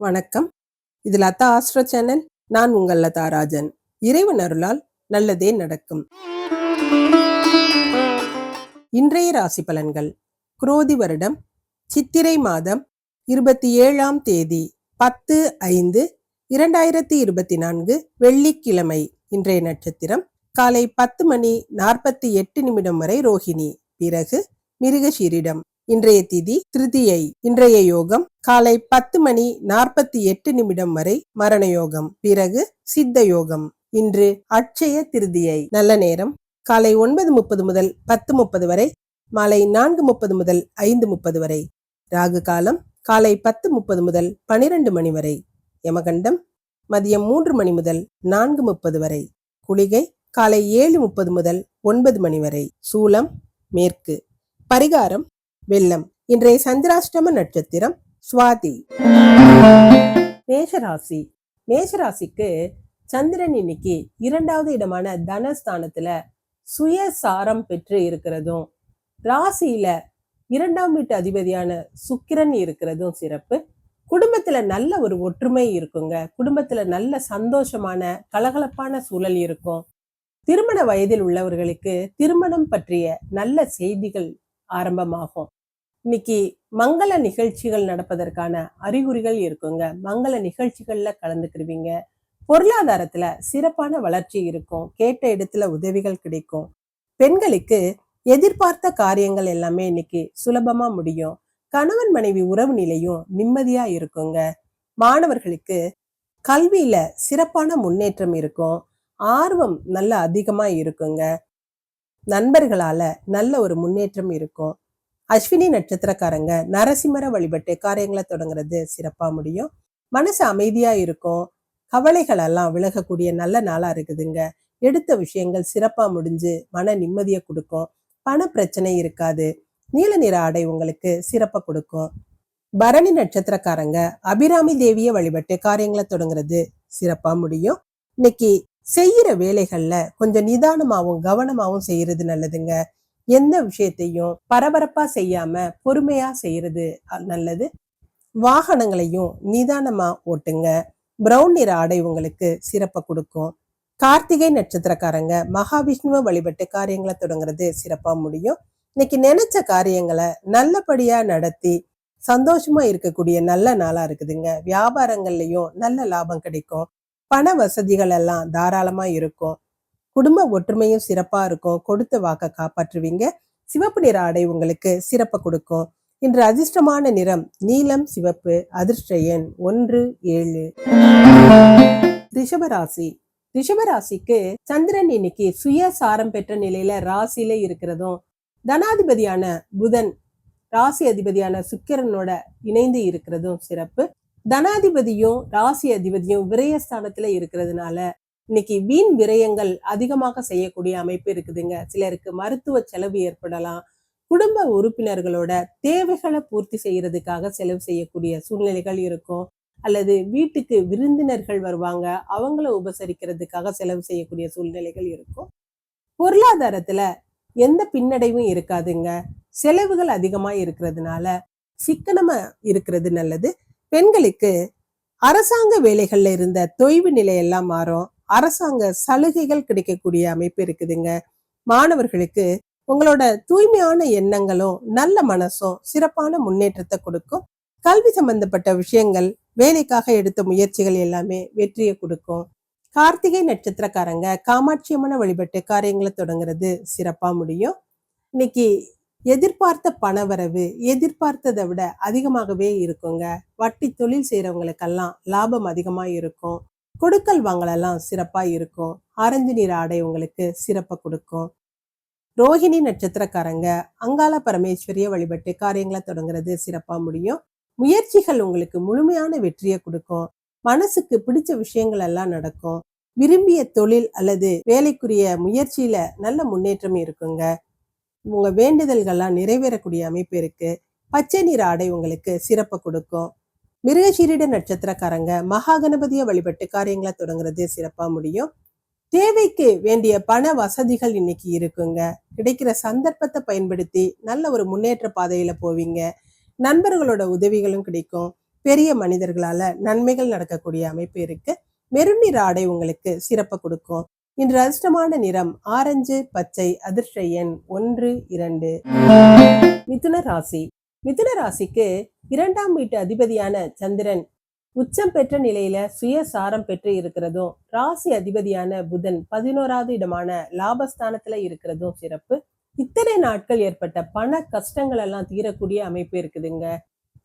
வணக்கம். இது Latha astro channel. நான் உங்கள் லதா ராஜன். இறைவன் அருளால் நல்லதே நடக்கும். இன்றைய ராசி பலன்கள். குரோதி வருடம். சித்திரை மாதம் இருபத்தி ஏழாம் தேதி பத்து ஐந்து இரண்டாயிரத்தி இருபத்தி நான்கு வெள்ளிக்கிழமை. இன்றைய நட்சத்திரம் காலை பத்து மணி நாற்பத்தி எட்டு நிமிடம் வரை ரோஹிணி. பிறகு மிருகஷீரிடம் இன்றைய திதி திருதியை. இன்றைய யோகம் காலை பத்து மணி நாற்பத்தி எட்டு நிமிடம் வரை மரண யோகம் பிறகு சித்த யோகம் இன்று அட்சய திருதியை. நல்ல நேரம். காலை ஒன்பது முப்பது முதல் பத்து முப்பது வரை. மாலை நான்கு முப்பது முதல் ஐந்து முப்பது வரை. ராகு காலம் காலை பத்து முப்பது முதல் பனிரெண்டு மணி வரை. யமகண்டம் மதியம் மூன்று மணி முதல் நான்கு முப்பது வரை. குளிகை காலை ஏழு முப்பது முதல் ஒன்பது மணி வரை. சூலம் மேற்கு. பரிகாரம் வெள்ளம். இன்றைய சந்திராஷ்டம நட்சத்திரம் சுவாதி. மேஷராசி. மேஷராசிக்கு சந்திரன் இன்னைக்கு இரண்டாவது இடமான தனஸ்தானத்துல சுயசாரம் பெற்று இருக்கிறதும் ராசியில இரண்டாம் வீட்டு அதிபதியான சுக்கிரன் இருக்கிறதும் சிறப்பு. குடும்பத்துல நல்ல ஒரு ஒற்றுமை இருக்குங்க. குடும்பத்துல நல்ல சந்தோஷமான கலகலப்பான சூழல் இருக்கும். திருமண வயதில் உள்ளவர்களுக்கு திருமணம் பற்றிய நல்ல செய்திகள் ஆரம்பமாகும். இன்னைக்கு மங்கள நிகழ்ச்சிகள் நடப்பதற்கான அறிகுறிகள் இருக்குங்க. மங்கள நிகழ்ச்சிகள்ல கலந்துக்கிருவீங்க. பொருளாதாரத்துல சிறப்பான வளர்ச்சி இருக்கும். கேட்ட இடத்துல உதவிகள் கிடைக்கும். பெண்களுக்கு எதிர்பார்த்த காரியங்கள் எல்லாமே இன்னைக்கு சுலபமா முடியும். கணவன் மனைவி உறவு நிலையும் நிம்மதியா இருக்குங்க. மாணவர்களுக்கு கல்வியில சிறப்பான முன்னேற்றம் இருக்கும். ஆர்வம் நல்ல அதிகமா இருக்குங்க. நண்பர்களால நல்ல ஒரு முன்னேற்றம் இருக்கும். அஸ்வினி நட்சத்திரக்காரங்க நரசிம்மர வழிபட்டு காரியங்களை தொடங்குறது சிறப்பா முடியும். மனசு அமைதியா இருக்கும். கவலைகள் எல்லாம் விலகக்கூடிய நல்ல நாளா இருக்குதுங்க. எடுத்த விஷயங்கள் சிறப்பா முடிஞ்சு மன நிம்மதியை கொடுக்கும். பண பிரச்சனை இருக்காது. நீல நிற ஆடை உங்களுக்கு சிறப்பை கொடுக்கும். பரணி நட்சத்திரக்காரங்க அபிராமி தேவியை வழிபட்டு காரியங்களை தொடங்குறது சிறப்பா முடியும். இன்னைக்கு செய்யற வேலைகள்ல கொஞ்சம் நிதானமாவும் கவனமாவும் செய்யறது நல்லதுங்க. எந்த விஷயத்தையும் பரபரப்பா செய்யாம பொறுமையா செய்யறது நல்லது. வாகனங்களையும் நிதானமா ஓட்டுங்க. பிரவுன் நிற ஆடை உங்களுக்கு சிறப்பை கொடுக்கும். கார்த்திகை நட்சத்திரக்காரங்க மகாவிஷ்ணுவை வழிபட்டு காரியங்களை தொடங்குறது சிறப்பா முடியும். இன்னைக்கு நினைச்ச காரியங்களை நல்லபடியா நடத்தி சந்தோஷமா இருக்கக்கூடிய நல்ல நாளா இருக்குதுங்க. வியாபாரங்கள்லயும் நல்ல லாபம் கிடைக்கும். பண வசதிகள் எல்லாம் தாராளமா இருக்கும். குடும்ப ஒற்றுமையும் சிறப்பா இருக்கும். கொடுத்த வாக்க காப்பாற்றுவீங்க. சிவப்பு நிற ஆடை உங்களுக்கு சிறப்பை கொடுக்கும். இன்று அதிர்ஷ்டமான நிறம் நீலம் சிவப்பு அதிர்ஷ்ட எண் ஒன்று ஏழு. ரிஷபராசி. ரிஷபராசிக்கு சந்திரன் இன்னைக்கு சுயசாரம் பெற்ற நிலையில ராசியில இருக்கிறதும் தனாதிபதியான புதன் ராசி அதிபதியான சுக்கிரனோட இணைந்து இருக்கிறதும் சிறப்பு. தனாதிபதியும் ராசி அதிபதியும் விரயஸ்தானத்துல இருக்கிறதுனால இன்னைக்கு வீண் விரயங்கள் அதிகமாக செய்யக்கூடிய அமைப்பு இருக்குதுங்க. சிலருக்கு மருத்துவ செலவு ஏற்படலாம். குடும்ப உறுப்பினர்களோட தேவைகளை பூர்த்தி செய்யறதுக்காக செலவு செய்யக்கூடிய சூழ்நிலைகள் இருக்கும். அல்லது வீட்டுக்கு விருந்தினர்கள் வருவாங்க. அவங்கள உபசரிக்கிறதுக்காக செலவு செய்யக்கூடிய சூழ்நிலைகள் இருக்கும். பொருளாதாரத்துல எந்த பின்னடைவும் இருக்காதுங்க. செலவுகள் அதிகமா இருக்கிறதுனால சிக்கனமா இருக்கிறது நல்லது. பெண்களுக்கு அரசாங்க வேலைகள்ல இருந்த தொய்வு நிலையெல்லாம் மாறும். அரசாங்க சலுகைகள் கிடைக்கக்கூடிய அமைப்பு இருக்குதுங்க. மாணவர்களுக்கு உங்களோட தூய்மையான எண்ணங்களும் நல்ல மனசும் சிறப்பான முன்னேற்றத்தை கொடுக்கும். கல்வி சம்பந்தப்பட்ட விஷயங்கள் வேலைக்காக எடுத்த முயற்சிகள் எல்லாமே வெற்றியை கொடுக்கும். கார்த்திகை நட்சத்திரக்காரங்க காமாட்சி அம்மனை வழிபட்டு காரியங்களை தொடங்குறது சிறப்பா முடியும். இன்னைக்கு எதிர்பார்த்த பணவரவு எதிர்பார்த்ததை விட அதிகமாகவே இருக்குங்க. வட்டி தொழில் செய்யறவங்களுக்கெல்லாம் லாபம் அதிகமா இருக்கும். கொடுக்கல் வாங்கலெல்லாம் சிறப்பாக இருக்கும். ஆரஞ்சு நீர் ஆடை உங்களுக்கு சிறப்பை கொடுக்கும். ரோஹிணி நட்சத்திரக்காரங்க அங்காள பரமேஸ்வரிய வழிபட்டு காரியங்களை தொடங்குறது சிறப்பாக முடியும். முயற்சிகள் உங்களுக்கு முழுமையான வெற்றியை கொடுக்கும். மனசுக்கு பிடிச்ச விஷயங்கள் எல்லாம் நடக்கும். விரும்பிய தொழில் அல்லது வேலைக்குரிய முயற்சியில நல்ல முன்னேற்றம் இருக்குங்க. உங்க வேண்டுதல்கள்லாம் நிறைவேறக்கூடிய அமைப்பு இருக்கு. பச்சை நீர் ஆடை உங்களுக்கு சிறப்பை கொடுக்கும். மிருகசீரிட நட்சத்திரக்காரங்க மகா கணபதியை வழிபட்டு காரியங்களை தொடங்குறது சிறப்பா முடியும். தேவைக்கு வேண்டிய பண வசதிகள் இன்னைக்கு இருக்குங்க. கிடைக்கிற சந்தர்ப்பத்தை பயன்படுத்தி நல்ல ஒரு முன்னேற்ற பாதையில போவீங்க. நண்பர்களோட உதவிகளும் கிடைக்கும். பெரிய மனிதர்களால நன்மைகள் நடக்கக்கூடிய அமைப்பு இருக்கு. மெருநீர் ஆடை உங்களுக்கு சிறப்பை கொடுக்கும். இன்று அதிர்ஷ்டமான நிறம் ஆரஞ்சு பச்சை அதிர்ஷ்ட எண் ஒன்று இரண்டு. மிதுன ராசி. மிதுன ராசிக்கு இரண்டாம் வீட்டு அதிபதியான சந்திரன் உச்சம் பெற்ற நிலையில சுயசாரம் பெற்று இருக்கிறதும் ராசி அதிபதியான புதன் பதினோராவது இடமான லாபஸ்தானத்துல இருக்கிறதும் சிறப்பு. இத்தனை நாட்கள் ஏற்பட்ட பண கஷ்டங்கள் எல்லாம் தீரக்கூடிய அமைப்பு இருக்குதுங்க.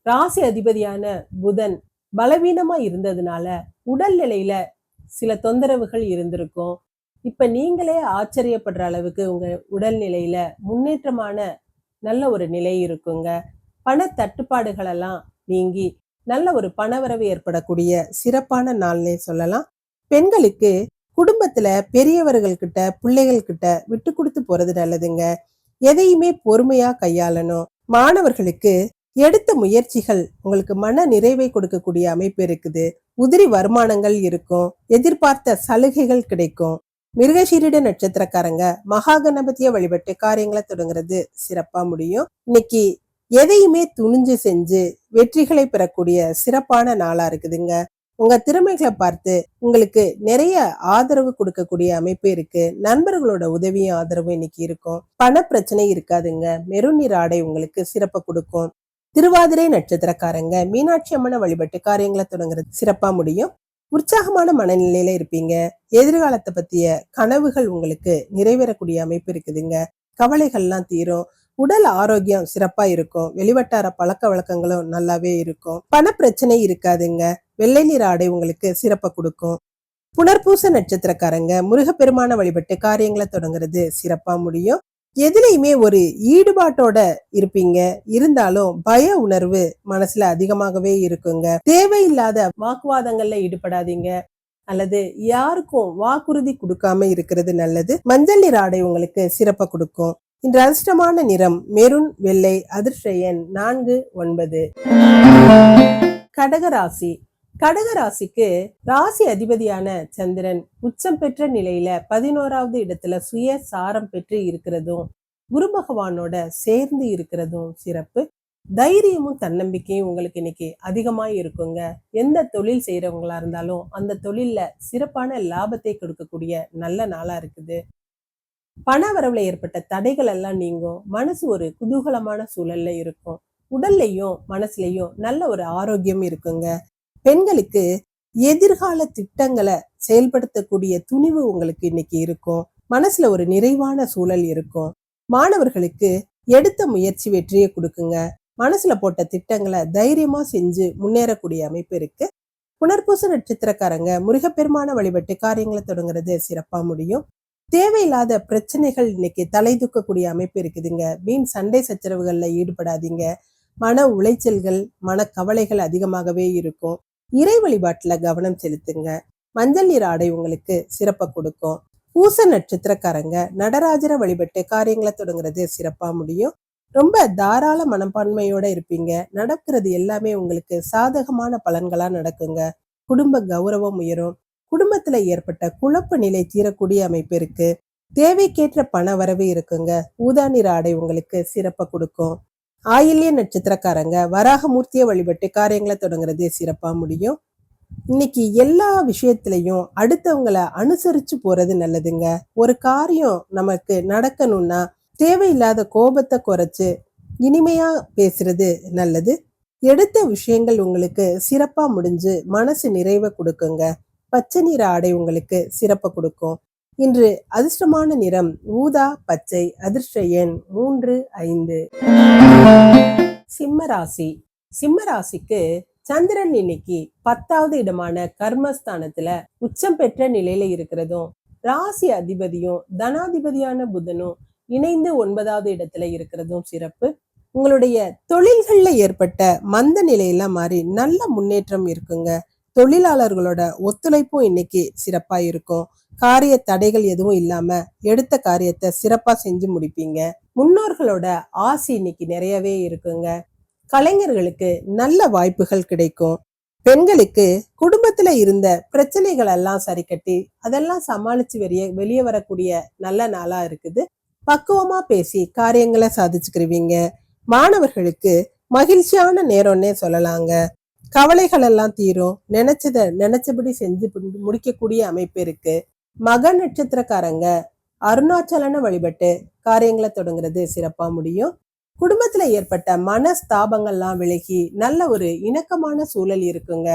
ராசி அதிபதியான புதன் பலவீனமா இருந்ததுனால உடல் நிலையில சில தொந்தரவுகள் இருந்திருக்கும். இப்ப நீங்களே ஆச்சரியப்படுற அளவுக்கு உங்க உடல் நிலையில முன்னேற்றமான நல்ல ஒரு நிலை இருக்குங்க. பண தட்டுப்பாடுகளெல்லாம் நீங்கி நல்ல ஒரு பணவரவு ஏற்படக்கூடிய சிறப்பான நாள்னே சொல்லலாம். பெண்களுக்கு குடும்பத்துல பெரியவர்கள் கிட்ட பிள்ளைகள் கிட்ட விட்டு கொடுத்து போறது நல்லதுங்க. எதையுமே பொறுமையா கையாளணும். மாணவர்களுக்கு எடுத்த முயற்சிகள் உங்களுக்கு மன நிறைவை கொடுக்கக்கூடிய அமைப்பு இருக்குது. உதிரி வருமானங்கள் இருக்கும். எதிர்பார்த்த சலுகைகள் கிடைக்கும். மிருகசீரிட நட்சத்திரக்காரங்க மகா கணபதிய வழிபட்டு காரியங்களை தொடங்குறது சிறப்பா முடியும். இன்னைக்கு எதையுமே துணிஞ்சு செஞ்சு வெற்றிகளை பெறக்கூடிய சிறப்பான நாளா இருக்குதுங்க. உங்க திறமைகளை பார்த்து உங்களுக்கு நிறைய ஆதரவு கொடுக்கக்கூடிய அமைப்பு இருக்கு. நண்பர்களோட உதவியும் ஆதரவும் இன்னைக்கு இருக்கும். பண பிரச்சனை இருக்காதுங்க மெருநீர் ஆடை உங்களுக்கு சிறப்பை கொடுக்கும். திருவாதிரை நட்சத்திரக்காரங்க மீனாட்சி அம்மனை வழிபட்டு காரியங்களை தொடங்குறது சிறப்பா முடியும். உற்சாகமான மனநிலையில இருப்பீங்க. எதிர்காலத்தை பத்திய கனவுகள் உங்களுக்கு நிறைவேறக்கூடிய அமைப்பு இருக்குதுங்க. கவலைகள்லாம் தீரும். உடல் ஆரோக்கியம் சிறப்பா இருக்கும். வெளிவட்டார பழக்க வழக்கங்களும் நல்லாவே இருக்கும். பண பிரச்சனை இருக்காதுங்க. வெள்ளை நிற ஆடை உங்களுக்கு சிறப்பை கொடுக்கும். புனர்பூச நட்சத்திரக்காரங்க முருகப்பெருமான வழிபட்டு காரியங்களை தொடங்குறது சிறப்பா முடியும். எதுலையுமே ஒரு ஈடுபாட்டோட இருப்பீங்க. இருந்தாலும் பய உணர்வு மனசுல அதிகமாகவே இருக்குங்க. தேவையில்லாத வாக்குவாதங்கள்ல ஈடுபடாதீங்க. அல்லது யாருக்கும் வாக்குறுதி கொடுக்காம இருக்கிறது நல்லது. மஞ்சள் நிற ஆடை உங்களுக்கு சிறப்பை கொடுக்கும். இன்று அதிர்ஷ்டமான நிறம் மெருன் வெள்ளை அதிர்ஷ்ட நான்கு ஒன்பது. கடகராசி கடகராசிக்கு ராசி அதிபதியான சந்திரன் உச்சம் பெற்ற நிலையில பதினோராவது இடத்துல சுய சாரம் பெற்று இருக்கிறதும் குரு பகவானோட சேர்ந்து இருக்கிறதும் சிறப்பு. தைரியமும் தன்னம்பிக்கையும் உங்களுக்கு இன்னைக்கு அதிகமாக இருக்குங்க. எந்த தொழில் செய்யறவங்களா இருந்தாலும் அந்த தொழிலில் சிறப்பான லாபத்தை கொடுக்கக்கூடிய நல்ல நாளா இருக்குது. பண வரவுல ஏற்பட்ட தடைகள் எல்லாம் நீங்கும். மனசு ஒரு குதூகலமான சூழல்ல இருக்கும். உடல்லையும் மனசுலையும் நல்ல ஒரு ஆரோக்கியம் இருக்குங்க. பெண்களுக்கு எதிர்கால திட்டங்களை செயல்படுத்தக்கூடிய துணிவு உங்களுக்கு இன்னைக்கு இருக்கும். மனசுல ஒரு நிறைவான சூழல் இருக்கும். மாணவர்களுக்கு எடுத்த முயற்சி வெற்றியை கொடுக்குங்க. மனசுல போட்ட திட்டங்களை தைரியமா செஞ்சு முன்னேறக்கூடிய அமைப்பு இருக்கு. புனர்பூச நட்சத்திரக்காரங்க முருகப்பெருமான வழிபட்டு காரியங்களை தொடங்குறது சிறப்பா முடியும். தேவையில்லாத பிரச்சனைகள் இன்னைக்கு தலை தூக்கக்கூடிய அமைப்பு இருக்குதுங்க. வீண் சண்டை சச்சரவுகளில் ஈடுபடாதீங்க. மன உளைச்சல்கள் மன கவலைகள் அதிகமாகவே இருக்கும். இறை வழிபாட்டில் கவனம் செலுத்துங்க. மஞ்சள் நீர் ஆடை உங்களுக்கு சிறப்பை கொடுக்கும். பூச நட்சத்திரக்காரங்க நடராஜரை வழிபட்டு காரியங்களை தொடங்குறது சிறப்பாக முடியும். ரொம்ப தாராள மனப்பான்மையோட இருப்பீங்க. நடக்கிறது எல்லாமே உங்களுக்கு சாதகமான பலன்களா நடக்குங்க. குடும்ப கௌரவம் உயரும். குடும்பத்துல ஏற்பட்ட குழப்ப நிலை தீரக்கூடிய அமைப்பு இருக்கு. தேவைக்கேற்ற பண வரவு இருக்குங்க. ஊதா நிற ஆடை உங்களுக்கு சிறப்பை கொடுக்கும். ஆயில்ய நட்சத்திரக்காரங்க வராக மூர்த்தியை வழிபட்டு காரியங்களை தொடங்குறதே சிறப்பா முடியும். இன்னைக்கு எல்லா விஷயத்திலையும் அடுத்தவங்களை அனுசரிச்சு போறது நல்லதுங்க. ஒரு காரியம் நமக்கு நடக்கணும்னா தேவையில்லாத கோபத்தை குறைச்சு இனிமையா பேசுறது நல்லது. எடுத்த விஷயங்கள் உங்களுக்கு சிறப்பா முடிஞ்சு மனசு நிறைவை கொடுக்குங்க. பச்சை நிற ஆடை உங்களுக்கு சிறப்பு கொடுக்கும். இன்று அதிர்ஷ்டமான நிறம் ஊதா பச்சை அதிர்ஷ்ட எண் மூன்று ஐந்து. சிம்ம ராசி. சிம்ம ராசிக்கு சந்திரன் இன்னைக்கு பத்தாவது இடமான கர்மஸ்தானத்துல உச்சம் பெற்ற நிலையில இருக்கிறதும் ராசி அதிபதியும் தனாதிபதியான புதனும் இணைந்து ஒன்பதாவது இடத்துல இருக்கிறதும் சிறப்பு. உங்களுடைய தொழில்கள்ல ஏற்பட்ட மந்த நிலையெல்லாம் மாறி நல்ல முன்னேற்றம் இருக்குங்க. தொழிலாளர்களோட ஒத்துழைப்பும் இன்னைக்கு சிறப்பா இருக்கும். காரிய தடைகள் எதுவும் இல்லாம எடுத்த காரியத்தை சிறப்பா செஞ்சு முடிப்பீங்க. முன்னோர்களோட ஆசி இன்னைக்கு நிறையவே இருக்குங்க. கலைஞர்களுக்கு நல்ல வாய்ப்புகள் கிடைக்கும். பெண்களுக்கு குடும்பத்துல இருந்த பிரச்சனைகள் எல்லாம் சரி கட்டி அதெல்லாம் சமாளிச்சு வெளியே வெளியே வரக்கூடிய நல்ல நாளா இருக்குது. பக்குவமா பேசி காரியங்களை சாதிச்சுக்கிருவீங்க. மாணவர்களுக்கு மகிழ்ச்சியான நேரம்னே சொல்லலாங்க. கவலைகள் எல்லாம் தீரும். நினைச்சத நினைச்சபடி செஞ்சு முடிக்கக்கூடிய அமைப்பு இருக்கு. மக நட்சத்திரக்காரங்க அருணாச்சலன வழிபட்டு காரியங்களை தொடங்குறது சிறப்பா முடியும். குடும்பத்துல ஏற்பட்ட மனஸ்தாபங்கள்லாம் விலகி நல்ல ஒரு இணக்கமான சூழல் இருக்குங்க.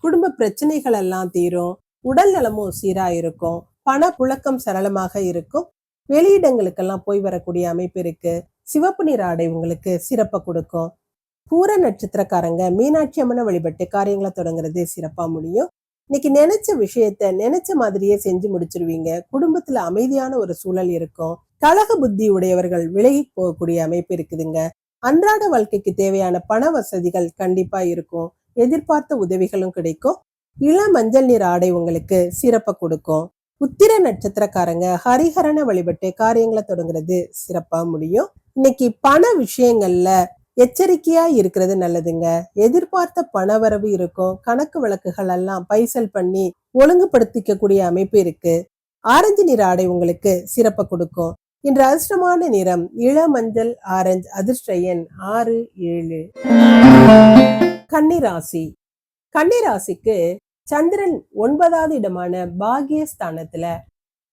குடும்ப பிரச்சனைகள் எல்லாம் தீரும். உடல் நலமும் சீரா இருக்கும். பண புழக்கம் சரளமாக இருக்கும். வெளியிடங்களுக்கெல்லாம் போய் வரக்கூடிய அமைப்பு இருக்கு. சிவப்பு நீர் ஆடை உங்களுக்கு சிறப்பை கொடுக்கும். பூர நட்சத்திரக்காரங்க மீனாட்சி அம்மனை வழிபட்டு காரியங்களை தொடங்குறது சிறப்பா முடியும். இன்னைக்கு நினைச்ச விஷயத்த நினைச்ச மாதிரியே செஞ்சு முடிச்சிருவீங்க. குடும்பத்துல அமைதியான ஒரு சூழல் இருக்கும். கழக புத்தி உடையவர்கள் விலகி போகக்கூடிய அமைப்பு இருக்குதுங்க. அன்றாட வாழ்க்கைக்கு தேவையான பண வசதிகள் கண்டிப்பா இருக்கும். எதிர்பார்த்த உதவிகளும் கிடைக்கும். இள மஞ்சள் நீர் ஆடை உங்களுக்கு சிறப்பை கொடுக்கும். உத்திர நட்சத்திரக்காரங்க ஹரிஹரனை வழிபட்டு காரியங்களை தொடங்குறது சிறப்பா முடியும். இன்னைக்கு பண விஷயங்கள்ல எச்சரிக்கையா இருக்கிறது நல்லதுங்க. எதிர்பார்த்த பணவரவு இருக்கும். கணக்கு வழக்குகள் எல்லாம் பைசல் பண்ணி ஒழுங்குபடுத்திக்க கூடிய அமைப்பு இருக்கு. ஆரஞ்சு நிற ஆடை உங்களுக்கு சிறப்பை கொடுக்கும். இன்று அதிர்ஷ்டமான நிறம் இள மஞ்சள் ஆரஞ்சு அதிர்ஷ்ட எண் ஆறு ஏழு. கன்னிராசி. கன்னிராசிக்கு சந்திரன் ஒன்பதாவது இடமான பாகியஸ்தானத்துல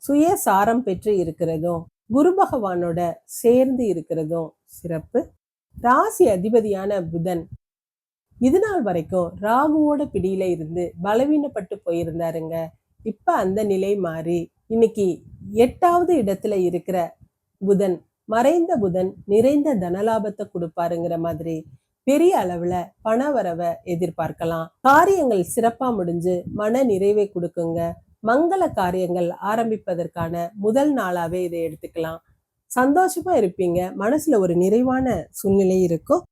சுயசாரம் பெற்று இருக்கிறதும் குரு பகவானோட சேர்ந்து இருக்கிறதும் சிறப்பு. ராசி அதிபதியான புதன். இது நாள் வரைக்கும் ராகுவோட பிடியில இருந்து பலவீனப்பட்டு போயிருந்தாருங்க. இப்ப அந்த நிலை மாறி இன்னைக்கு எட்டாவது இடத்துல இருக்கிற புதன் மறைந்த புதன் நிறைந்த தனலாபத்தை கொடுப்பாருங்கிற மாதிரி பெரிய அளவுல பண வரவை எதிர்பார்க்கலாம். காரியங்கள் சிறப்பா முடிஞ்சு மன நிறைவை கொடுக்குங்க. மங்கள காரியங்கள் ஆரம்பிப்பதற்கான முதல் நாளாவே இதை எடுத்துக்கலாம். சந்தோஷமா இருப்பீங்க. மனசுல ஒரு நிறைவான சூழ்நிலை இருக்கும்.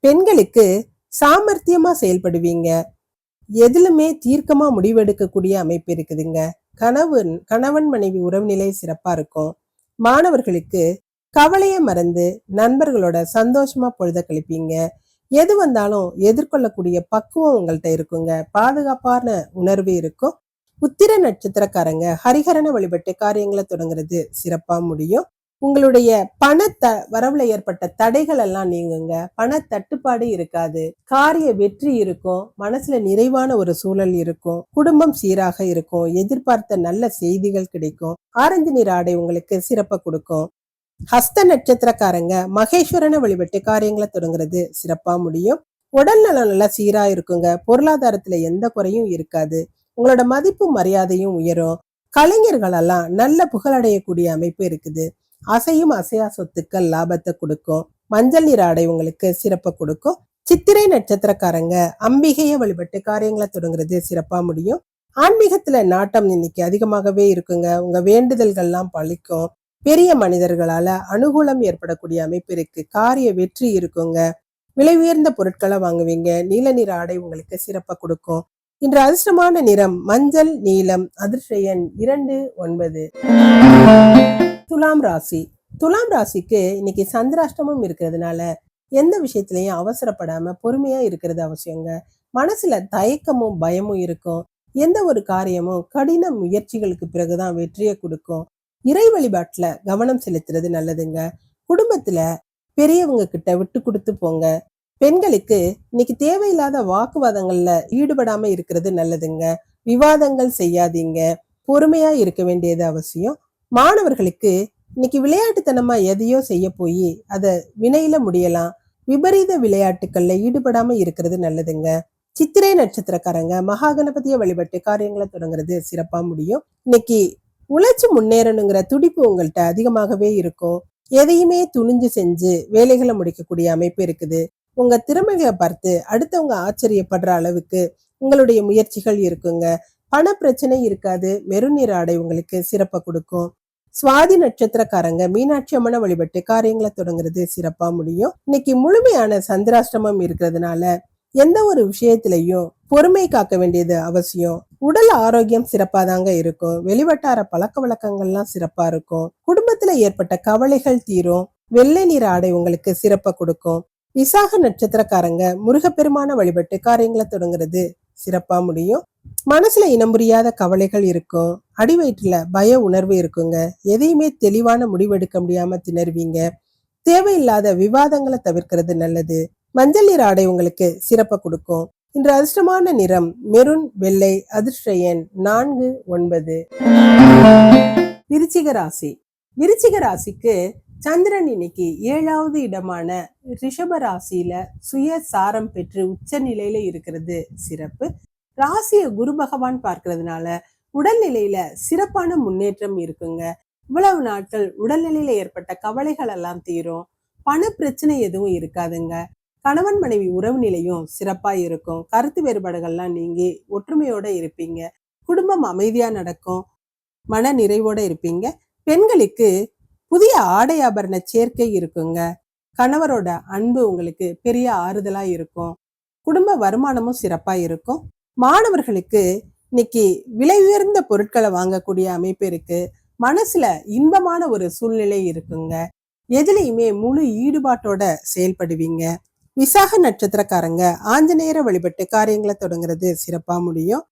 பெண்களுக்கு சாமர்த்தியமா செயல்படுவீங்க. எதிலுமே தீர்க்கமா முடிவெடுக்கக்கூடிய அமைப்பு இருக்குதுங்க. கணவன் கணவன் மனைவி உறவுநிலை சிறப்பா இருக்கும். மாணவர்களுக்கு கவலையை மறந்து நண்பர்களோட சந்தோஷமா பொழுத கழிப்பீங்க. எது வந்தாலும் எதிர்கொள்ளக்கூடிய பக்குவம் உங்கள்கிட்ட இருக்குங்க. பாதுகாப்பான உணர்வு இருக்கும். உத்திர நட்சத்திரக்காரங்க ஹரிஹரனை வழிபட்டு காரியங்களை தொடங்குறது சிறப்பா முடியும். உங்களுடைய பணத்த வரவுல ஏற்பட்ட தடைகள் எல்லாம் நீங்குங்க. பண தட்டுப்பாடு இருக்காது. காரிய வெற்றி இருக்கும். மனசுல நிறைவான ஒரு சூழல் இருக்கும். குடும்பம் சீராக இருக்கும். எதிர்பார்த்த நல்ல செய்திகள் கிடைக்கும். ஆரஞ்சு நிற ஆடை உங்களுக்கு சிறப்பை கொடுக்கும். ஹஸ்த நட்சத்திரக்காரங்க மகேஸ்வரனை வழிபட்டு காரியங்களை தொடங்குறது சிறப்பா முடியும். உடல் நலம் நல்லா சீரா இருக்குங்க. பொருளாதாரத்துல எந்த குறையும் இருக்காது. உங்களோட மதிப்பு மரியாதையும் உயரும். கலைஞர்களெல்லாம் நல்ல புகழடையக்கூடிய அமைப்பு இருக்குது. அசையும் அசையா சொத்துக்கள் லாபத்தை கொடுக்கும். மஞ்சள் நிற ஆடை உங்களுக்கு சிறப்பை கொடுக்கும். சித்திரை நட்சத்திரக்காரங்க அம்பிகையை வழிபட்டு காரியங்களை தொடங்குறது சிறப்பா முடியும். ஆன்மீகத்துல நாட்டம் இன்னைக்கு அதிகமாகவே இருக்குங்க. உங்க வேண்டுதல்கள்லாம் பழிக்கும். பெரிய மனிதர்களால அனுகூலம் ஏற்படக்கூடிய அமைப்பு இருக்கு. காரிய வெற்றி இருக்குங்க. விலை உயர்ந்த பொருட்களை வாங்குவீங்க. நீல நிற ஆடை உங்களுக்கு சிறப்பை கொடுக்கும். இன்று அதிர்ஷ்டமான நிறம் மஞ்சள் நீலம் அதிர்ஷயன் இரண்டு ஒன்பது. துலாம் ராசி. துலாம் ராசிக்கு இன்னைக்கு சந்திராஷ்டமம் இருக்கிறதுனால எந்த விஷயத்திலையும் அவசரப்படாம பொறுமையா இருக்கிறது அவசியங்க. மனசுல தயக்கமும் பயமும் இருக்கும். எந்த ஒரு காரியமும் கடின முயற்சிகளுக்கு பிறகுதான் வெற்றியை கொடுக்கும். இறை வழிபாட்டுல கவனம் செலுத்துறது நல்லதுங்க. குடும்பத்துல பெரியவங்க கிட்ட விட்டு கொடுத்து போங்க. பெண்களுக்கு இன்னைக்கு தேவையில்லாத வாக்குவாதங்கள்ல ஈடுபடாம இருக்கிறது நல்லதுங்க. விவாதங்கள் செய்யாதீங்க. பொறுமையா இருக்க வேண்டியது அவசியம். மாணவர்களுக்கு இன்னைக்கு விளையாட்டுத்தனமா எதையோ செய்ய போய் அதை வினையில முடியலாம். விபரீத விளையாட்டுக்கள்ல ஈடுபடாம இருக்கிறது நல்லதுங்க. சித்திரை நட்சத்திரக்காரங்க மகா கணபதியை வழிபட்டு காரியங்களை தொடங்குறது சிறப்பா முடியும். இன்னைக்கு உழைச்சு முன்னேறணுங்கிற துடிப்பு உங்கள்கிட்ட அதிகமாகவே இருக்கும். எதையுமே துணிஞ்சு செஞ்சு வேலைகளை முடிக்கக்கூடிய அமைப்பு இருக்குது. உங்க திறமைகளை பார்த்து அடுத்தவங்க ஆச்சரியப்படுற அளவுக்கு உங்களுடைய முயற்சிகள் இருக்குங்க. பண பிரச்சனை இருக்காது. மெருநீர் ஆடை உங்களுக்கு சிறப்பை கொடுக்கும். சுவாதி நட்சத்திரக்காரங்க மீனாட்சி அம்மனை வழிபட்டு காரியங்களை தொடங்குறது சிறப்பா முடியும். இன்னைக்கு முழுமையான சந்திராஷ்டமம் இருக்கிறதுனால எந்த ஒரு விஷயத்திலையும் பொறுமை காக்க வேண்டியது அவசியம். உடல் ஆரோக்கியம் சிறப்பா தாங்க இருக்கும். வெளிவட்டார பழக்க வழக்கங்கள்லாம் சிறப்பா இருக்கும். குடும்பத்துல ஏற்பட்ட கவலைகள் தீரும். வெள்ளை நிற ஆடை உங்களுக்கு சிறப்பை கொடுக்கும். விசாக நட்சத்திரக்காரங்க முருகப்பெருமான வழிபட்டு காரியங்களை தொடங்குறது சிறப்பா முடியும். மனசுல இனம் புரியாத கவலைகள் இருக்கும். அடிவயிற்றுல பய உணர்வு இருக்குங்க. எதையுமே தெளிவான முடிவெடுக்க முடியாம திணறுவீங்க. தேவையில்லாத விவாதங்களை தவிர்க்கிறது நல்லது. மஞ்சள் நீர் ஆடை உங்களுக்கு சிறப்பை கொடுக்கும். இன்று அதிர்ஷ்டமான நிறம் மெருன் வெள்ளை அதிர்ஷ்ட எண் நான்கு ஒன்பது. விருச்சிக ராசி. விருச்சிக ராசிக்கு சந்திரன் இன்னைக்கு ஏழாவது இடமான ரிஷப ராசியில சுய சாரம் பெற்று உச்ச நிலையில இருக்கிறது. சிறப்பு. ராசிய குரு பகவான் பார்க்கறதுனால உடல்நிலையில சிறப்பான முன்னேற்றம் இருக்குங்க. இவ்வளவு நாட்கள் உடல்நிலையில ஏற்பட்ட கவலைகள் எல்லாம் தீரும். பண பிரச்சனை எதுவும் இருக்காதுங்க. கணவன் மனைவி உறவு நிலையும் சிறப்பா இருக்கும். கருத்து வேறுபாடுகள்லாம் நீங்கி ஒற்றுமையோட இருப்பீங்க. குடும்பம் அமைதியா நடக்கும். மன நிறைவோட இருப்பீங்க. பெண்களுக்கு புதிய ஆடை ஆபரண சேர்க்கை இருக்குங்க. கணவரோட அன்பு உங்களுக்கு பெரிய ஆறுதலா இருக்கும். குடும்ப வருமானமும் சிறப்பா இருக்கும். மாணவர்களுக்கு இன்னைக்கு விலை உயர்ந்த பொருட்களை வாங்கக்கூடிய அமைப்பு இருக்கு. மனசுல இன்பமான ஒரு சூழ்நிலை இருக்குங்க. எதுலையுமே முழு ஈடுபாட்டோட செயல்படுவீங்க. விசாக நட்சத்திரக்காரங்க ஆஞ்சநேயரை வழிபட்டு காரியங்களை தொடங்குறது சிறப்பா முடியும்.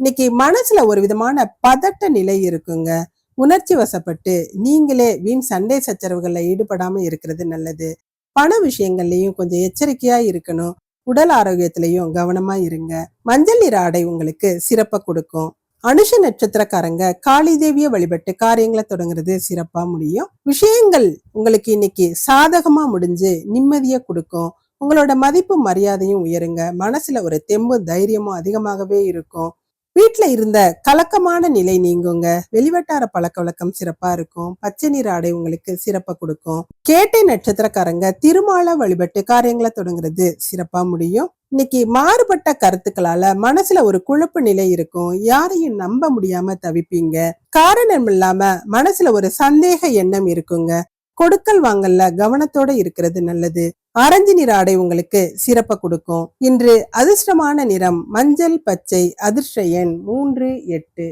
இன்னைக்கு மனசுல ஒரு விதமான பதட்ட நிலை இருக்குங்க. உணர்ச்சி வசப்பட்டு நீங்களே வீண் சண்டை சச்சரவுகளில் ஈடுபடாம இருக்கிறது நல்லது. பண விஷயங்கள்லையும் கொஞ்சம் எச்சரிக்கையா இருக்கணும். உடல் ஆரோக்கியத்திலையும் கவனமா இருங்க. மஞ்சள் நிற ஆடை உங்களுக்கு சிறப்பை கொடுக்கும். அனுஷ நட்சத்திரக்காரங்க காளி தேவியை வழிபட்டு காரியங்களை தொடங்குறது சிறப்பா முடியும். விஷயங்கள் உங்களுக்கு இன்னைக்கு சாதகமா முடிஞ்சு நிம்மதியை கொடுக்கும். உங்களோட மதிப்பு மரியாதையும் உயருங்க. மனசுல ஒரு தெம்பும் தைரியமும் அதிகமாகவே இருக்கும். வீட்டில் இருந்த கலக்கமான நிலை நீங்குங்க. வெளிவட்டார பழக்க வழக்கம் சிறப்பா இருக்கும். பச்சை நீர் ஆடை உங்களுக்கு சிறப்பாக கொடுக்கும். கேட்டை நட்சத்திரக்காரங்க திருமால வழிபட்டு காரியங்களை தொடங்குறது சிறப்பா முடியும். இன்னைக்கு மாறுபட்ட கருத்துக்களால மனசுல ஒரு குழப்ப நிலை இருக்கும். யாரையும் நம்ப முடியாம தவிப்பீங்க. காரணம் இல்லாம மனசுல ஒரு சந்தேக எண்ணம் இருக்குங்க. கொடுக்கல் வாங்கல்ல கவனத்தோட இருக்கிறது நல்லது. ஆரஞ்சு நிற ஆடை உங்களுக்கு சிறப்பை கொடுக்கும். இன்று அதிர்ஷ்டமான நிறம் மஞ்சள் பச்சை அதிர்ஷ்ட எண் மூன்று எட்டு.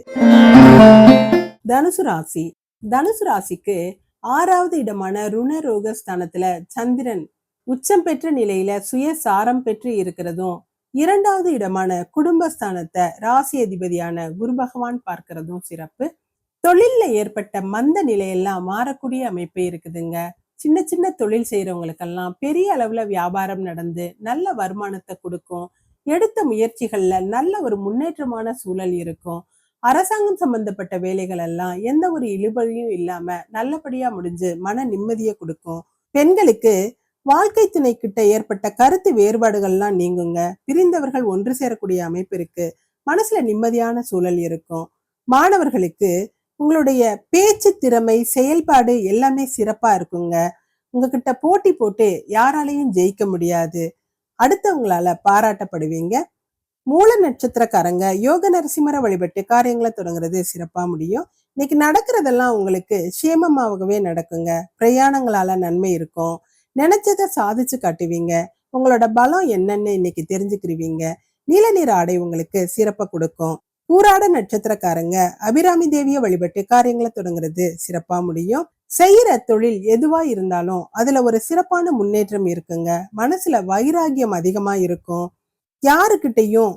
தனுசு ராசி. தனுசு ராசிக்கு ஆறாவது இடமான ருணரோக ஸ்தானத்துல சந்திரன் உச்சம் பெற்ற நிலையில சுய சாரம் பெற்று இருக்கிறதும் இரண்டாவது இடமான குடும்பஸ்தானத்தை ராசி அதிபதியான குரு பகவான் பார்க்கிறதும் சிறப்பு. தொழில்ல ஏற்பட்ட மந்த நிலையெல்லாம் மாறக்கூடிய அமைப்பு இருக்குதுங்க. சின்ன சின்ன தொழில் செய்யறவங்களுக்கெல்லாம் பெரிய அளவுல வியாபாரம் நடந்து நல்ல வருமானத்தை கொடுக்கும். எடுத்த முயற்சிகள்ல நல்ல ஒரு முன்னேற்றமான சூழல் இருக்கும். அரசாங்கம் சம்பந்தப்பட்ட வேலைகள் எல்லாம் எந்த ஒரு இழுபறியும் இல்லாம நல்லபடியா முடிஞ்சு மன நிம்மதியை கொடுக்கும். பெண்களுக்கு வாழ்க்கை துணை கிட்ட ஏற்பட்ட கருத்து வேறுபாடுகள்லாம் நீங்குங்க. பிரிந்தவர்கள் ஒன்று சேரக்கூடிய அமைப்பு இருக்கு. மனசுல நிம்மதியான சூழல் இருக்கும். மாணவர்களுக்கு உங்களுடைய பேச்சு திறமை செயல்பாடு எல்லாமே சிறப்பா இருக்குங்க. உங்ககிட்ட போட்டி போட்டு யாராலையும் ஜெயிக்க முடியாது. அடுத்தவங்களால பாராட்டப்படுவீங்க. மூல நட்சத்திரக்காரங்க யோக நரசிம்மரை வழிபட்டு காரியங்களை தொடங்குறது சிறப்பா முடியும். இன்னைக்கு நடக்கிறதெல்லாம் உங்களுக்கு சேமமாகவே நடக்குங்க. பிரயாணங்களால நன்மை இருக்கும். நினைச்சதை சாதிச்சு காட்டுவீங்க. உங்களோட பலம் என்னன்னு இன்னைக்கு தெரிஞ்சுக்கிருவீங்க. நீல நிற ஆடை உங்களுக்கு சிறப்பை கொடுக்கும். பூராட நட்சத்திரக்காரங்க அபிராமி தேவியை வழிபட்டு காரியங்களை தொடங்குறது சிறப்பா முடியும். செய்யற தொழில் எதுவா இருந்தாலும் அதுல ஒரு சிறப்பான முன்னேற்றம் இருக்குங்க. மனசுல வைராகியம் அதிகமா இருக்கும். யாருக்கிட்டையும்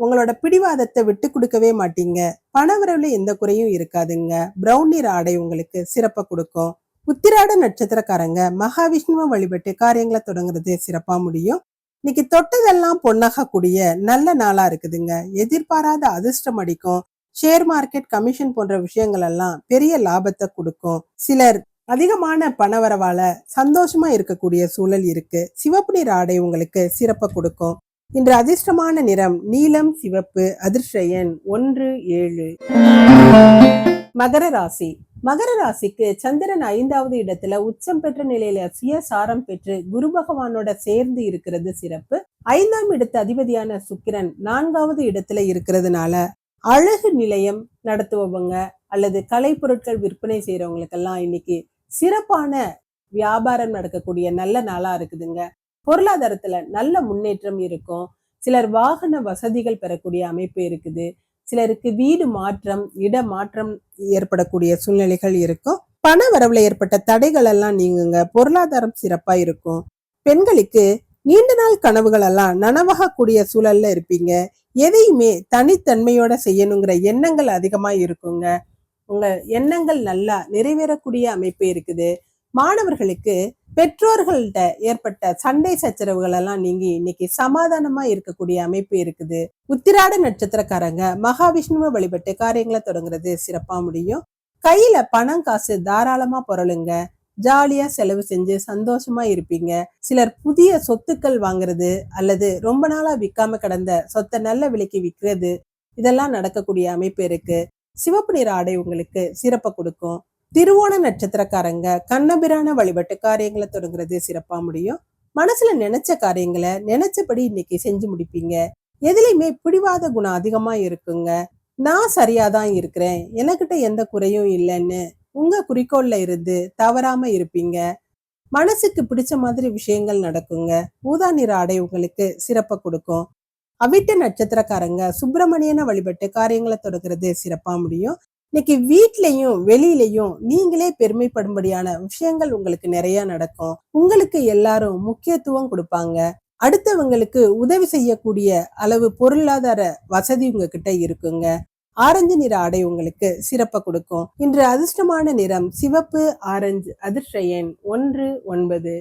உங்களோட பிடிவாதத்தை விட்டு கொடுக்கவே மாட்டீங்க. பணவரவுல எந்த குறையும் இருக்காதுங்க. பிரவுன் நிற ஆடை உங்களுக்கு சிறப்பை கொடுக்கும். உத்திராட நட்சத்திரக்காரங்க மகாவிஷ்ணுவை வழிபட்டு காரியங்களை தொடங்குறது சிறப்பா முடியும். இன்னைக்கு தொட்டதெல்லாம் பொன்னகக்கூடிய நல்ல நாளா இருக்குதுங்க. எதிர்பாராத அதிர்ஷ்டம் அடிக்கும். ஷேர் மார்க்கெட் கமிஷன் போன்ற விஷயங்கள் எல்லாம் பெரிய லாபத்தை கொடுக்கும். சிலர் அதிகமான பணவரவால சந்தோஷமா இருக்கக்கூடிய சூழல் இருக்கு. சிவப்பு நிற ஆடை உங்களுக்கு சிறப்பை கொடுக்கும். இன்று அதிர்ஷ்டமான நிறம் நீலம் சிவப்பு அதிர்ஷ்ட எண் ஒன்று ஏழு. மகர ராசி. மகர ராசிக்கு சந்திரன் ஐந்தாவது இடத்துல உச்சம் பெற்ற நிலையில சுயசாரம் பெற்று குரு பகவானோட சேர்ந்து இருக்கிறது சிறப்பு. ஐந்தாம் இடத்து அதிபதியான சுக்கிரன் நான்காவது இடத்துல இருக்கிறதுனால அழகு நிலையம் நடத்துபவங்க அல்லது கலை பொருட்கள் விற்பனை செய்யறவங்களுக்கெல்லாம் இன்னைக்கு சிறப்பான வியாபாரம் நடக்கக்கூடிய நல்ல நாளா இருக்குதுங்க. பொருளாதாரத்துல நல்ல முன்னேற்றம் இருக்கும். சிலர் வாகன வசதிகள் பெறக்கூடிய அமைப்பு இருக்குது. சிலருக்கு வீடு மாற்றம் இட மாற்றம் ஏற்படக்கூடிய சூழ்நிலைகள் இருக்கும். பண வரவுல ஏற்பட்ட தடைகள் எல்லாம் நீங்குங்க. பொருளாதாரம் சிறப்பா இருக்கும். பெண்களுக்கு நீண்ட நாள் கனவுகள் எல்லாம் நனவாகக்கூடிய சூழல்ல இருப்பீங்க. எதையுமே தனித்தன்மையோட செய்யணுங்கிற எண்ணங்கள் அதிகமா இருக்குங்க. உங்க எண்ணங்கள் நல்லா நிறைவேறக்கூடிய அமைப்பு இருக்குது. மாணவர்களுக்கு பெற்றோர்கள்ட்ட ஏற்பட்ட சண்டை சச்சரவுகள் எல்லாம் நீங்கி இன்னைக்கு சமாதானமா இருக்கக்கூடிய அமைப்பு இருக்குது. உத்திராட நட்சத்திரக்காரங்க மகாவிஷ்ணுவை வழிபட்டு காரியங்களை தொடங்குறது சிறப்பா முடியும். கையில பணம் காசு தாராளமா புரளுங்க. ஜாலியா செலவு செஞ்சு சந்தோஷமா இருப்பீங்க. சிலர் புதிய சொத்துக்கள் வாங்குறது அல்லது ரொம்ப நாளா விற்காம கிடந்த சொத்தை நல்ல விலைக்கு விற்கிறது இதெல்லாம் நடக்கக்கூடிய அமைப்பு இருக்கு. சிவப்பு நிற ஆடை உங்களுக்கு சிறப்பை கொடுக்கும். திருவோண நட்சத்திரக்காரங்க கண்ணபிரான வழிபட்டு காரியங்களை தொடங்குறது சிறப்பா முடியும். மனசுல நினைச்ச காரியங்களை நினைச்சபடி இன்னைக்கு செஞ்சு முடிப்பீங்க. எதுலையுமே பிடிவாத குணம் அதிகமா இருக்குங்க. நான் சரியாதான் இருக்கிறேன். எனக்கிட்ட எந்த குறையும் இல்லைன்னு உங்க குறிக்கோள்ல இருந்து தவறாம இருப்பீங்க. மனசுக்கு பிடிச்ச மாதிரி விஷயங்கள் நடக்குங்க. ஊதா நிற ஆடை உங்களுக்கு சிறப்பை கொடுக்கும். அவிட்ட நட்சத்திரக்காரங்க சுப்பிரமணியனை வழிபட்டு காரியங்களை தொடங்குறது சிறப்பா முடியும். இன்னைக்கு வீட்லயும் வெளியிலயும் நீங்களே பெருமைப்படும்படியான விஷயங்கள் உங்களுக்கு நிறைய நடக்கும். உங்களுக்கு எல்லாரும் முக்கியத்துவம் கொடுப்பாங்க. அடுத்தவங்களுக்கு உதவி செய்யக்கூடிய அளவு பொருளாதார வசதி உங்ககிட்ட இருக்குங்க. ஆரஞ்சு நிற ஆடை உங்களுக்கு சிறப்பை கொடுக்கும். இன்று அதிர்ஷ்டமான நிறம் சிவப்பு ஆரஞ்சு அதிர்ஷ்ட எண் ஒன்று ஒன்பது.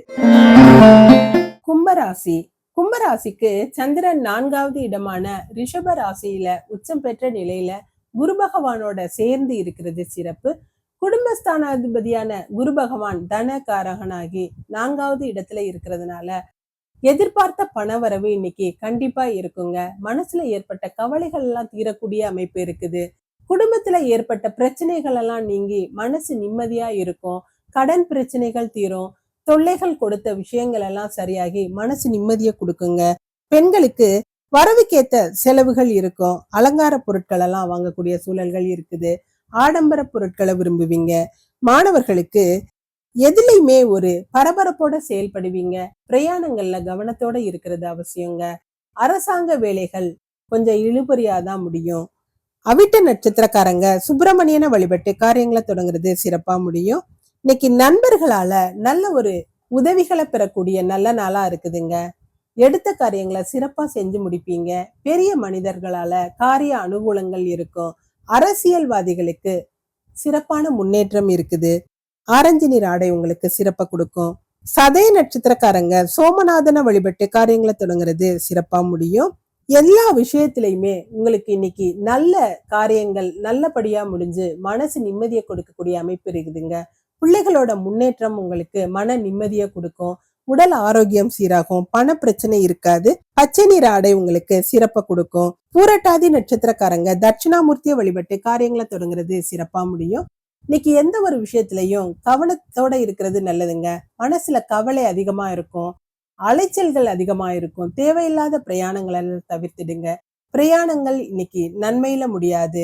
கும்பராசி. கும்பராசிக்கு சந்திரன் நான்காவது இடமான ரிஷப ராசியில உச்சம் பெற்ற நிலையில குரு பகவானோட சேர்ந்து இருக்கிறது சிறப்பு. குடும்பஸ்தானாதிபதியான குரு பகவான் தனகாரகனாகி நான்காவது இடத்துல இருக்கிறதுனால எதிர்பார்த்த பணவரவு இன்னைக்கு கண்டிப்பா இருக்குங்க. மனசுல ஏற்பட்ட கவலைகள் எல்லாம் தீரக்கூடிய அமைப்பு இருக்குது. குடும்பத்துல ஏற்பட்ட பிரச்சனைகள் எல்லாம் நீங்கி மனசு நிம்மதியா இருக்கும். கடன் பிரச்சனைகள் தீரும். தொல்லைகள் கொடுத்த விஷயங்கள் எல்லாம் சரியாகி மனசு நிம்மதியை கொடுக்குங்க. பெண்களுக்கு வரவுக்கேத்த செலவுகள் இருக்கும். அலங்கார பொருட்கள் எல்லாம் வாங்கக்கூடிய சூழல்கள் இருக்குது. ஆடம்பர பொருட்களை விரும்புவீங்க. மாணவர்களுக்கு எதுலையுமே ஒரு பரபரப்போட செயல்படுவீங்க. பிரயாணங்கள்ல கவனத்தோட இருக்கிறது அவசியங்க. அரசாங்க வேலைகள் கொஞ்சம் இழுபறியாதான் முடியும். அவிட்ட நட்சத்திரக்காரங்க சுப்பிரமணியனை வழிபட்டு காரியங்களை தொடங்குறது சிறப்பா முடியும். இன்னைக்கு நண்பர்களால நல்ல ஒரு உதவிகளை பெறக்கூடிய நல்ல நாளா இருக்குதுங்க. எடுத்த காரியங்களை சிறப்பா செஞ்சு முடிப்பீங்க. பெரிய மனிதர்களால காரிய அனுகூலங்கள் இருக்கும். அரசியல்வாதிகளுக்கு சிறப்பான முன்னேற்றம் இருக்குது. ஆரஞ்சு நீர் ஆடை உங்களுக்கு சிறப்பை கொடுக்கும். சதய நட்சத்திரக்காரங்க சோமநாதனை வழிபட்டு காரியங்களை தொடங்குறது சிறப்பா முடியும். எல்லா விஷயத்திலையுமே உங்களுக்கு இன்னைக்கு நல்ல காரியங்கள் நல்லபடியா முடிஞ்சு மனசு நிம்மதியை கொடுக்கக்கூடிய அமைப்பு இருக்குதுங்க. பிள்ளைகளோட முன்னேற்றம் உங்களுக்கு மன நிம்மதியை கொடுக்கும். உடல் ஆரோக்கியம் சீராகும் பண பிரச்சனை இருக்காது பச்சை நிற ஆடை உங்களுக்கு சிறப்பை கொடுக்கும். பூரட்டாதி நட்சத்திரக்காரங்க தட்சிணாமூர்த்தியை வழிபட்டு காரியங்களை தொடங்குறது சிறப்பா முடியும். இன்னைக்கு எந்த ஒரு விஷயத்திலையும் கவனத்தோட இருக்கிறது நல்லதுங்க. மனசுல கவலை அதிகமா இருக்கும். அலைச்சல்கள் அதிகமா இருக்கும். தேவையில்லாத பிரயாணங்களை எல்லாம் தவிர்த்திடுங்க. பிரயாணங்கள் இன்னைக்கு நன்மையில முடியாது.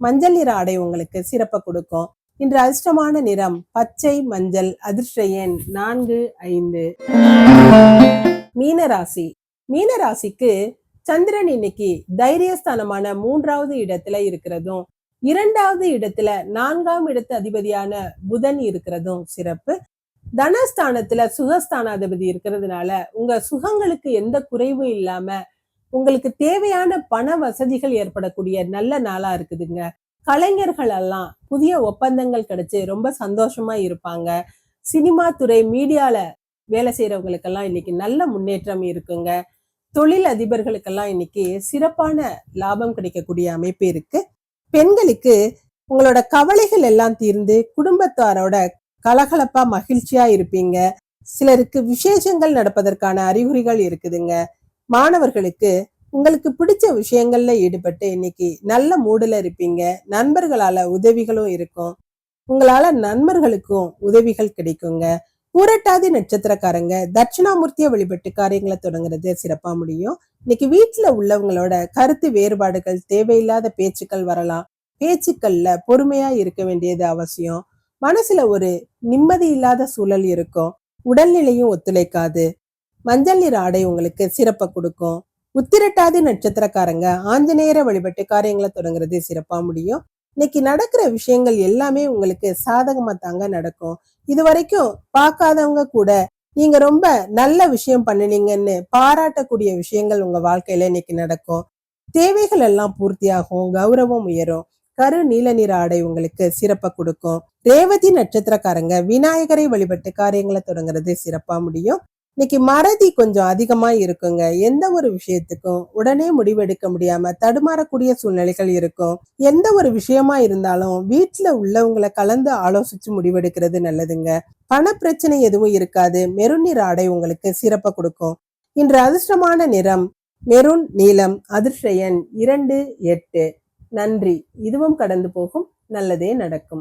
மஞ்சள் நிற ஆடை உங்களுக்கு சிறப்பை கொடுக்கும். இன்று அதிர்ஷ்டமான நிறம் பச்சை மஞ்சள் அதிர்ஷ்ட எண் நான்கு ஐந்து. மீனராசி. மீனராசிக்கு சந்திரன் இன்னைக்கு தைரியஸ்தானமான மூன்றாவது இடத்துல இருக்கிறதும் இரண்டாவது இடத்துல நான்காம் இடத்து அதிபதியான புதன் இருக்கிறதும் சிறப்பு. தனஸ்தானத்துல சுகஸ்தானாதிபதி இருக்கிறதுனால உங்க சுகங்களுக்கு எந்த குறைவும் இல்லாம உங்களுக்கு தேவையான பண வசதிகள் ஏற்படக்கூடிய நல்ல நாளா இருக்குதுங்க. கலைஞர்கள் எல்லாம் புதிய ஒப்பந்தங்கள் கிடைச்சு ரொம்ப சந்தோஷமா இருப்பாங்க. சினிமா துறை மீடியால வேலை செய்யறவங்களுக்கெல்லாம் இன்னைக்கு நல்ல முன்னேற்றம் இருக்குங்க. தொழில் அதிபர்களுக்கெல்லாம் இன்னைக்கு சிறப்பான லாபம் கிடைக்கக்கூடிய அமைப்பு இருக்கு. பெண்களுக்கு உங்களோட கவலைகள் எல்லாம் தீர்ந்து குடும்பத்தாரோட கலகலப்பா மகிழ்ச்சியா இருப்பீங்க. சிலருக்கு விசேஷங்கள் நடப்பதற்கான அறிகுறிகள் இருக்குதுங்க. மாணவர்களுக்கு உங்களுக்கு பிடிச்ச விஷயங்கள்ல ஈடுபட்டு இன்னைக்கு நல்ல மூடுல இருப்பீங்க. நண்பர்களால உதவிகளும் இருக்கும். உங்களால நண்பர்களுக்கும் உதவிகள் கிடைக்குங்க. பூரட்டாதி நட்சத்திரக்காரங்க தட்சிணாமூர்த்தியை வழிபட்டு காரியங்களை தொடங்குறது சிறப்பா முடியும். இன்னைக்கு வீட்டுல உள்ளவங்களோட கருத்து வேறுபாடுகள் தேவையில்லாத பேச்சுக்கள் வரலாம். பேச்சுக்கள்ல பொறுமையா இருக்க வேண்டியது அவசியம். மனசுல ஒரு நிம்மதி இல்லாத சூழல் இருக்கும். உடல்நிலையும் ஒத்துழைக்காது. மஞ்சள் நிற ஆடை உங்களுக்கு சிறப்பை கொடுக்கும். உத்திரட்டாதி நட்சத்திரக்காரங்க ஆஞ்சநேயரை வழிபட்டு காரியங்களை தொடங்குறது சிறப்பா முடியும். இன்னைக்கு நடக்கிற விஷயங்கள் எல்லாமே உங்களுக்கு சாதகமா தாங்க நடக்கும். இது வரைக்கும் பார்க்காதவங்க கூட நீங்க ரொம்ப நல்ல விஷயம் பண்ணினீங்கன்னு பாராட்டக்கூடிய விஷயங்கள் உங்க வாழ்க்கையில இன்னைக்கு நடக்கும். தேவைகள் எல்லாம் பூர்த்தியாகும் கௌரவம் உயரும். கரு நீல நிற ஆடை உங்களுக்கு சிறப்பை கொடுக்கும். ரேவதி நட்சத்திரக்காரங்க விநாயகரை வழிபட்டு காரியங்களை தொடங்குறது சிறப்பா முடியும். இன்னைக்கு மறதி கொஞ்சம் அதிகமா இருக்குங்க. எந்த ஒரு விஷயத்துக்கும் உடனே முடிவெடுக்க முடியாம தடுமாறக்கூடிய சூழ்நிலைகள் இருக்கும். எந்த ஒரு விஷயமா இருந்தாலும் வீட்டுல உள்ளவங்களை கலந்து ஆலோசிச்சு முடிவெடுக்கிறது நல்லதுங்க. பண பிரச்சனை எதுவும் இருக்காது. மெருன் நிற ஆடை உங்களுக்கு சிறப்பை கொடுக்கும். இன்று அதிர்ஷ்டமான நிறம் மெரூன் நீலம் அதிர்ஷ்ட எண் இரண்டு எட்டு. நன்றி. இதுவும் கடந்து போகும். நல்லதே நடக்கும்.